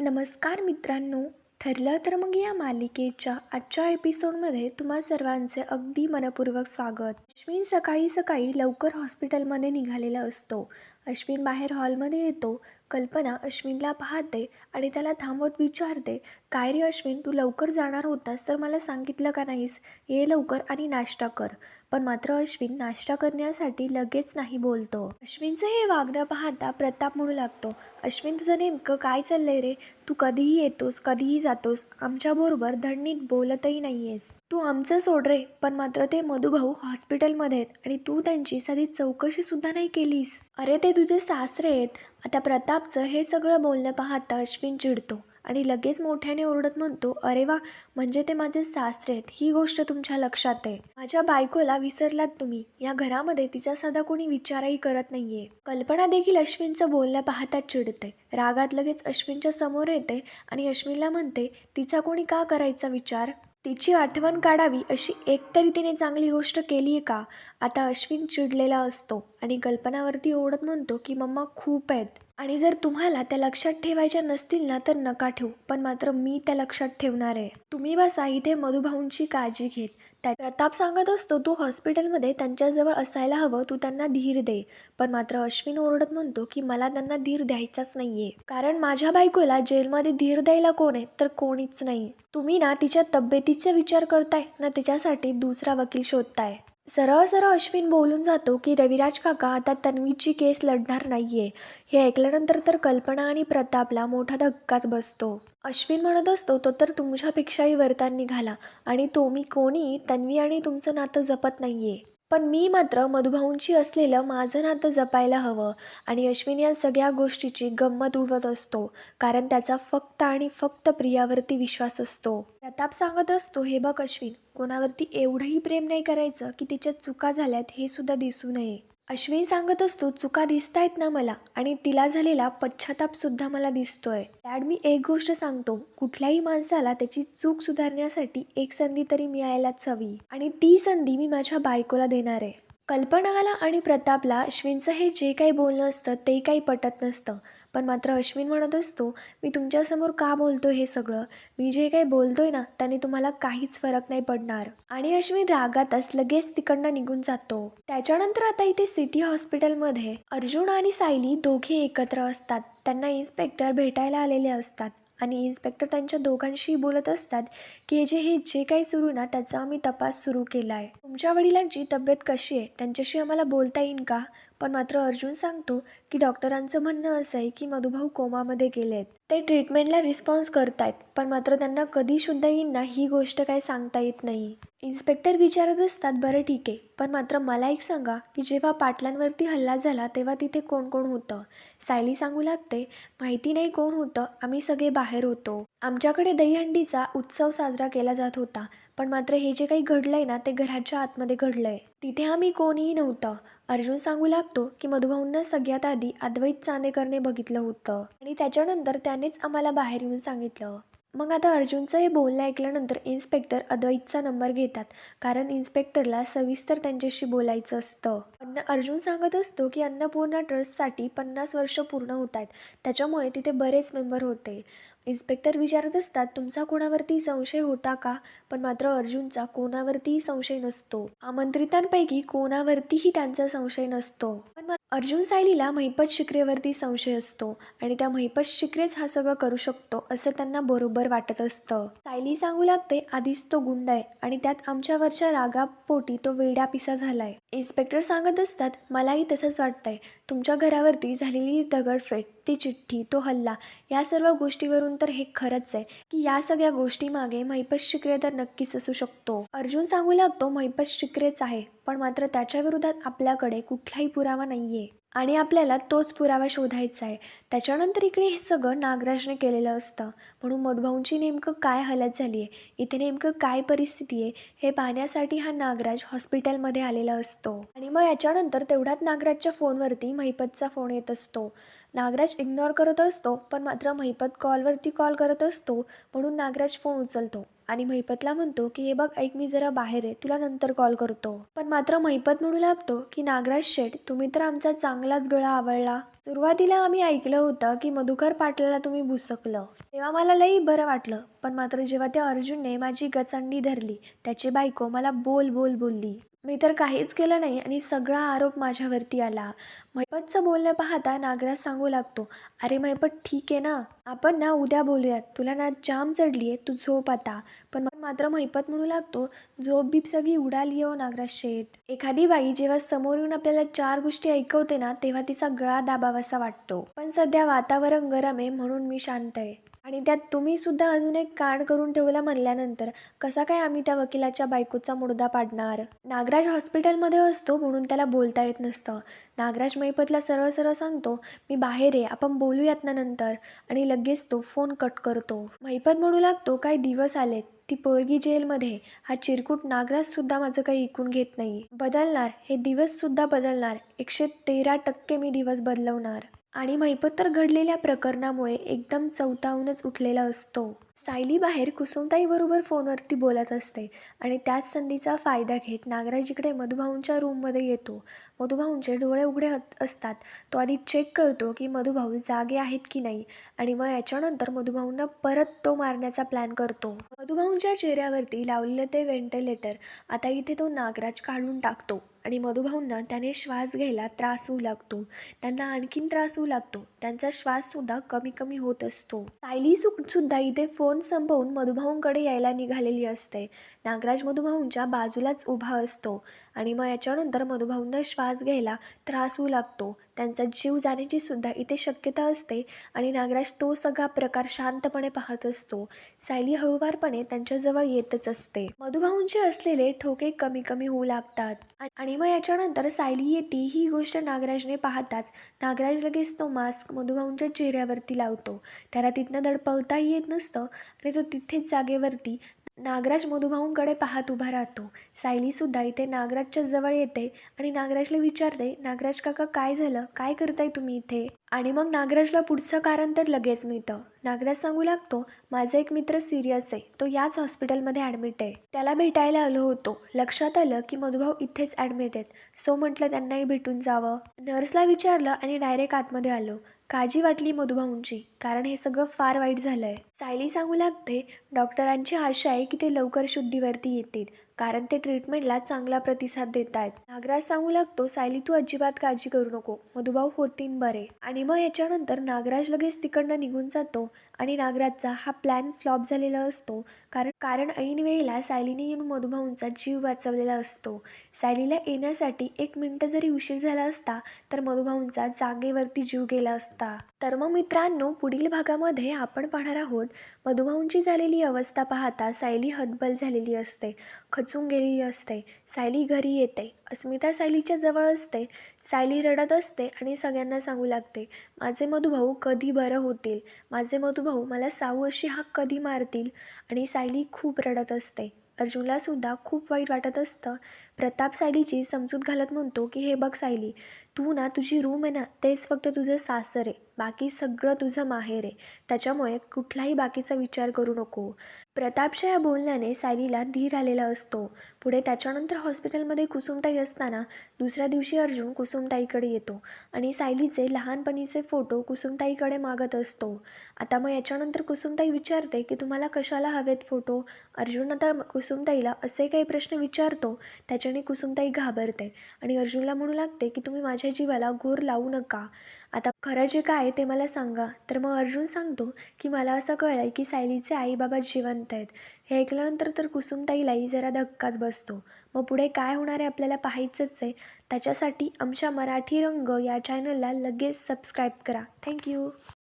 नमस्कार मित्रांनो. ठरलं तर मग या मालिकेच्या आजच्या एपिसोडमध्ये तुम्हा सर्वांचे अगदी मनपूर्वक स्वागत. अश्विन सकाळी सकाळी लवकर हॉस्पिटलमध्ये निघालेला असतो. अश्विन बाहेर हॉलमध्ये येतो. कल्पना अश्विनला पाहते आणि त्याला थांबवत विचारते काय रे अश्विन तू लवकर जाणार होतास तर मला सांगितलं का नाहीस? ये लवकर आणि नाश्ता कर. पण मात्र अश्विन नाश्ता करण्यासाठी लगेच नाही बोलतो. अश्विनचं हे वागणं पाहता प्रताप म्हणू लागतो अश्विन तुझं नेमकं काय चाललंय रे? तू कधीही येतोस कधीही जातोस आमच्याबरोबर धडनीत बोलतही नाही आहेस तू आमचं सोड रे पण मात्र ते मधुभाऊ हॉस्पिटलमध्ये आहेत आणि तू त्यांची साधी चौकशीसुद्धा नाही केलीस. अरे ते तुझे सासरे आहेत. आता प्रतापचं हे सगळं बोलणं पाहता अश्विन चिडतो. आणि लगेच मोठ्याने ओरडत म्हणतो अरे वा म्हणजे ते माझे सासरे आहेत. ही गोष्ट तुमच्या लक्षात आहे. माझ्या बायकोला विसरलात तुम्ही. या घरामध्ये तिचा साधा कोणी विचारही करत नाहीये. कल्पना देखील अश्विनचं बोलणं पाहताच चिडते. रागात लगेच अश्विनच्या समोर येते आणि अश्विनला म्हणते तिचा कोणी का करायचा विचार? तिची आठवण काढावी अशी एकतरी तिने चांगली गोष्ट केली आहे का? आता अश्विन चिडलेला असतो आणि कल्पनावरती ओढत म्हणतो की मम्मा खूप आहेत. आणि जर तुम्हाला त्या लक्षात ठेवायच्या नसतील ना तर नका ठेवू. पण मात्र मी त्या लक्षात ठेवणार आहे. तुम्ही बसा इथे मधुभाऊंची काळजी घेत. त्या प्रताप सांगत असतो तू हॉस्पिटलमध्ये त्यांच्याजवळ असायला हवं तू त्यांना धीर दे. पण मात्र अश्विन ओरडत म्हणतो की मला त्यांना धीर द्यायचाच नाहीये. कारण माझ्या बायकोला जेलमध्ये धीर द्यायला कोण आहे तर कोणीच नाही. तुम्ही ना तिच्या तब्येतीचा विचार करताय ना तिच्यासाठी दुसरा वकील शोधताय. सरळ सरळ अश्विन बोलून जातो की रविराज काका आता तन्वीची केस लढणार नाहीये. हे ऐकल्यानंतर तर कल्पना आणि प्रतापला मोठा धक्काच बसतो. अश्विन म्हणत असतो तो तर तुमच्यापेक्षाही वरतान निघाला आणि तो मी कोणी? तन्वी आणि तुमचं नातं जपत नाहीये. पण मी मात्र मधुभाऊंशी असलेलं माझं नातं जपायला हवं आणि अश्विन या सगळ्या गोष्टीची गंमत उडवत असतो कारण त्याचा फक्त आणि फक्त प्रियावरती विश्वास असतो. प्रताप सांगत असतो हे बघ अश्विन कोणावरती एवढंही प्रेम नाही करायचं की तिच्या चुका झाल्यात हे सुद्धा दिसू नये. अश्विन सांगत असतो चुका दिसतायत ना मला आणि तिला झालेला पश्चाताप सुद्धा मला दिसतोय. डॅड मी एक गोष्ट सांगतो. कुठल्याही माणसाला त्याची चूक सुधारण्यासाठी एक संधी तरी मिळायलाच हवी आणि ती संधी मी माझ्या बायकोला देणार आहे. कल्पनाला आणि प्रतापला अश्विनचं हे जे काही बोलणं असतं ते काही पटत नसतं. पण मात्र अश्विन म्हणत असतो मी तुमच्यासमोर का बोलतो हे सगळं? मी जे काही बोलतोय ना त्याने तुम्हाला काहीच फरक नाही पडणार. आणि अश्विन रागातच लगेच तिकडनं निघून जातो. त्याच्यानंतर आता इथे सिटी हॉस्पिटलमध्ये अर्जुन आणि सायली दोघे एकत्र असतात. त्यांना इन्स्पेक्टर भेटायला आलेले असतात आणि इन्स्पेक्टर त्यांच्या दोघांशी बोलत असतात की हे जे हे जे काही सुरू ना त्याचा आम्ही तपास सुरू केला आहे तुमच्या वडिलांची तब्येत कशी आहे? त्यांच्याशी आम्हाला बोलता येईल का? पण मात्र अर्जुन सांगतो की डॉक्टरांचं म्हणणं असं आहे की मधुभाऊ कोमामध्ये गेले आहेत ते ट्रीटमेंटला रिस्पॉन्स करतायत पण मात्र त्यांना कधी शुद्ध ना ही गोष्ट काय सांगता येत नाही. इन्स्पेक्टर विचारत असतात बरं ठीक आहे पण मात्र मला एक सांगा की जेव्हा पाटलांवरती हल्ला झाला तेव्हा तिथे कोण कोण होतं सायली सांगू लागते माहिती नाही कोण होतं आम्ही सगळे बाहेर होतो. आमच्याकडे दहीहंडीचा उत्सव साजरा केला जात होता पण मात्र हे जे काही घडलंय ना ते घराच्या आतमध्ये घडलंय. तिथे आम्ही कोणीही नव्हतं. अर्जुन सांगू लागतो की मधुभाऊंना सगळ्यात आधी अद्वैत चांदेकरने बघितलं होतं. आणि त्याच्यानंतर त्यानेच आम्हाला बाहेर येऊन सांगितलं. मग आता अर्जुनचं हे बोलणं ऐकल्यानंतर इन्स्पेक्टर अद्वैतचा नंबर घेतात. कारण इन्स्पेक्टरला सविस्तर त्यांच्याशी बोलायचं असतं. अन्न अर्जुन सांगत असतो की अन्नपूर्णा ट्रस्टसाठी पन्नास वर्ष पूर्ण होत आहेत त्याच्यामुळे तिथे बरेच मेंबर होते. इन्स्पेक्टर विचारत असतात तुमचा कोणावरती संशय होता का? पण मात्र अर्जुनचा कोणावरतीही संशय नसतो. आमंत्रितांपैकी कोणावरतीही त्यांचा संशय नसतो. पण अर्जुन सायलीला महिपत शिकरेवरती संशय असतो आणि त्या महिपत शिकरेच हा सगळं करू शकतो असं त्यांना बरोबर वाटत असतं. सायली सांगू लागते आधीच तो गुंड आहे आणि त्यात आमच्यावरच्या रागापोटी तो वेडा पिसा झालाय. इन्स्पेक्टर सांगत असतात मलाही तसंच वाटतंय. तुमच्या घरावरती झालेली दगडफेट ती चिठ्ठी तो हल्ला या सर्व गोष्टीवरून तर हे खरंच आहे की या सगळ्या गोष्टी मागे महिपत शिकरे तर नक्कीच असू शकतो. अर्जुन सांगू लागतो महिपत शिकरेच आहे पण मात्र त्याच्या विरोधात आपल्याकडे कुठलाही पुरावा नाहीये. आणि आपल्याला तोच पुरावा शोधायचा आहे. त्याच्यानंतर इकडे हे सगळं नागराजने केलेलं असतं. म्हणून मधभाऊंची नेमकं काय हालत झाली आहे? इथे नेमकं काय परिस्थिती आहे? हे पाहण्यासाठी हा नागराज हॉस्पिटलमध्ये आलेला असतो. आणि मग याच्यानंतर तेवढ्यात नागराजच्या फोनवरती महिपतचा फोन येत असतो. नागराज इग्नोर करत असतो पण मात्र महिपत कॉलवरती कॉल करत असतो म्हणून नागराज फोन उचलतो. आणि महिपतला म्हणतो की हे बघ ऐक मी जरा बाहेर आहे तुला नंतर कॉल करतो. पण मात्र महिपत म्हणू लागतो की नागराज शेठ तुम्ही तर आमचा चांगलाच गळा आवडला सुरुवातीला आम्ही ऐकलं होतं की मधुकर पाटलाला तुम्ही भुसकलं. तेव्हा मला लई बरं वाटलं पण मात्र जेव्हा त्या अर्जुनने माझी गचंडी धरली त्याची बायको मला बोल बोल बोलली. मी तर काहीच केलं नाही आणि सगळा आरोप माझ्यावरती आला. मैपतचं बोलणं पाहता नागराज सांगू लागतो अरे मैपत ठीक आहे ना? आपण ना उद्या बोलूयात. तुला ना जाम चढली आहे तू झोप आता. पण मात्र मैपत म्हणू लागतो झोप बीप सगळी उडाली हो नागराज शेठ. एखादी बाई जेव्हा समोर येऊन आपल्याला चार गोष्टी ऐकवते ना तेव्हा तिचा गळा दाबावासा वाटतो. पण सध्या वातावरण गरम आहे म्हणून मी शांत आहे. आणि त्यात तुम्हीसुद्धा अजून एक कांड करून ठेवला म्हणल्यानंतर कसा काय आम्ही त्या वकिलाच्या बायकोचा मुडदा पाडणार? नागराज हॉस्पिटलमध्ये असतो म्हणून त्याला बोलता येत नसतं. नागराज मैपतला सरळ सरळ सांगतो मी बाहेर आहे आपण बोलूयात ना नंतर. आणि लगेच तो फोन कट करतो. मैपत म्हणू लागतो काय दिवस आलेत? ती पोरगी जेलमध्ये. हा चिरकूट नागराजसुद्धा माझं काही ऐकून घेत नाही. बदलणार. हे दिवससुद्धा बदलणार. एकशे तेरा टक्के मी दिवस बदलवणार. आणि मैपत्तर घडलेल्या प्रकरणामुळे एकदम चवतावूनच उठलेला असतो. सायली बाहेर कुसुमताईबरोबर फोनवरती बोलत असते आणि त्याच संधीचा फायदा घेत नागराज इकडे मधुभाऊंच्या रूममध्ये येतो. मधुभाऊंचे डोळे उघडे असतात. तो आधी चेक करतो की मधुभाऊ जागे आहेत की नाही आणि मग याच्यानंतर मधुभाऊंना परत तो मारण्याचा प्लॅन करतो. मधुभाऊंच्या चेहऱ्यावरती लावलेलं ते व्हेंटिलेटर आता इथे तो नागराज काढून टाकतो. आणि मधुभाऊंना त्याने श्वास घ्यायला त्रास होऊ लागतो. त्यांना आणखीन त्रास होऊ लागतो. त्यांचा श्वाससुद्धा कमी कमी होत असतो. सायली सु- सुद्धा इथे फोन संपवून मधुभाऊंकडे यायला निघालेली असते. नागराज मधुभाऊंच्या बाजूलाच उभा असतो आणि मग याच्यानंतर मधुभाऊंना श्वास घ्यायला त्रास होऊ लागतो. त्यांचा जीव जाण्याची सुद्धा इथे शक्यता असते आणि नागराज तो सगळा प्रकार शांतपणे पाहत असतो. सायली हळूवारपणे त्यांच्याजवळ येतच असते. मधुभाऊंचे असलेले ठोके कमी कमी होऊ लागतात आणि मग याच्यानंतर सायली येते ही गोष्ट नागराजने पाहताच. नागराज लगेच तो मास्क मधुभाऊंच्या चेहऱ्यावरती लावतो. त्याला तिथनं दडपवता येत नसतं आणि तो तिथेच जागेवरती नागराज मधुभाऊंकडे पाहत उभा राहतो. सायलीसुद्धा इथे नागराजच्या जवळ येते आणि नागराजला विचारते नागराज काका काय झालं? काय करताय तुम्ही इथे? आणि मग नागराजला पुढचं कारण तर लगेच मिळतं. नागराज सांगू लागतो माझा एक मित्र सिरियस आहे. तो याच हॉस्पिटलमध्ये ॲडमिट आहे. त्याला भेटायला आलो होतो. लक्षात आलं की मधुभाऊ इथेच ॲडमिट आहेत. सो म्हटलं त्यांनाही भेटून जावं. नर्सला विचारलं आणि डायरेक्ट आतमध्ये आलो. काळजी वाटली मधुभाऊंची. कारण हे सगळं फार वाईट झालं आहे सायली सांगू लागते डॉक्टरांची आशा आहे की ते लवकर शुद्धीवरती येतील कारण ते ट्रीटमेंटला चांगला प्रतिसाद देत आहेत नागराज सांगू लागतो सायली तू अजिबात काळजी करू नको मधुभाऊ होतीन बरे. आणि मग याच्यानंतर नागराज लगेच तिकडनं निघून जातो आणि नागराजचा हा प्लॅन फ्लॉप झालेला असतो कारण कारण ऐन वेळेला सायलीने येऊन मधुभाऊंचा जीव वाचवलेला असतो. सायलीला येण्यासाठी एक मिनटं जरी उशीर झाला असता तर मधुभाऊंचा जागेवरती जीव गेला असता. तर मग मित्रांनो पुढील भागामध्ये आपण पाहणार आहोत मधुभाऊंची झालेली अवस्था पाहता सायली हतबल झालेली असते खचून गेलेली असते सायली घरी येते अस्मिता सायलीच्या जवळ असते सायली रडत असते आणि सगळ्यांना सांगू लागते माझे मधुभाऊ कधी बरं होतील? माझे मधुभाऊ मला साऊ अशी हाक कधी मारतील? आणि सायली खूप रडत असते. अर्जुनला सुद्धा खूप वाईट वाटत असतं. प्रताप सायलीची समजूत घालत म्हणतो की हे बघ सायली तू ना तुझी रूम आहे ना तेच फक्त तुझं सासर आहे. बाकी सगळं तुझं माहेर आहे. त्याच्यामुळे कुठलाही बाकीचा विचार करू नको. प्रतापच्या या बोलण्याने सायलीला धीर आलेला असतो. पुढे त्याच्यानंतर हॉस्पिटलमध्ये कुसुमताई असताना दुसऱ्या दिवशी अर्जुन कुसुमताईकडे येतो आणि सायलीचे लहानपणीचे फोटो कुसुमताईकडे मागत असतो. आता मग याच्यानंतर कुसुमताई विचारते की तुम्हाला कशाला हवेत फोटो? अर्जुन आता कुसुमताईला असे काही प्रश्न विचारतो त्याच्याने कुसुमताई घाबरते आणि अर्जुनला म्हणू लागते की तुम्ही माझ्या जीवाला घोर लावू नका. आता खरं जे काय आहे ते मला सांगा. तर मग अर्जुन सांगतो की मला असं कळलं आहे की सायलीचे आई बाबा जिवंत आहेत. हे ऐकल्यानंतर तर कुसुमताईलाही जरा धक्काच बसतो. मग पुढे काय होणार आहे आपल्याला पाहायचंच आहे. त्याच्यासाठी आमच्या मराठी रंग या चॅनलला लगेच सबस्क्राईब करा. थँक्यू